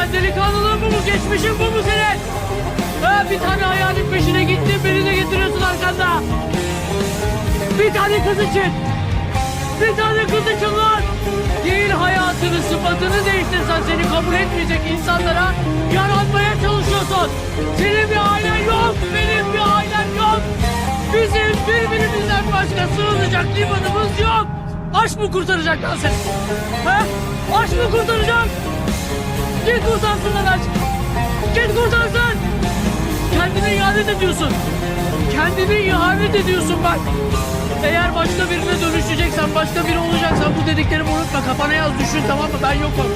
sen delikanlılığın bu mu? Geçmişin bu mu senin? Ha, bir tane hayalin peşine gittin beni de getiriyorsun arkanda. Bir tane kız için. Bir tane kız için lan. Değil hayatını, sıfatını değiştirsen seni kabul etmeyecek insanlara yaranmaya çalışıyorsun. Senin bir ailen yok, benim bir ailem yok. Bizim birbirimizden başka sığınacak limanımız yok. Aşk mı kurtaracak lan seni? Ha? Aşk mı kurtaracak? Kurtarsın aşk. Git kurtarsın. Kendine ihanet ediyorsun. Kendine ihanet ediyorsun bak. Eğer başka birine dönüşeceksen, başka biri olacaksan bu dediklerimi unutma. Kafana yaz düşün tamam mı? Ben yokum.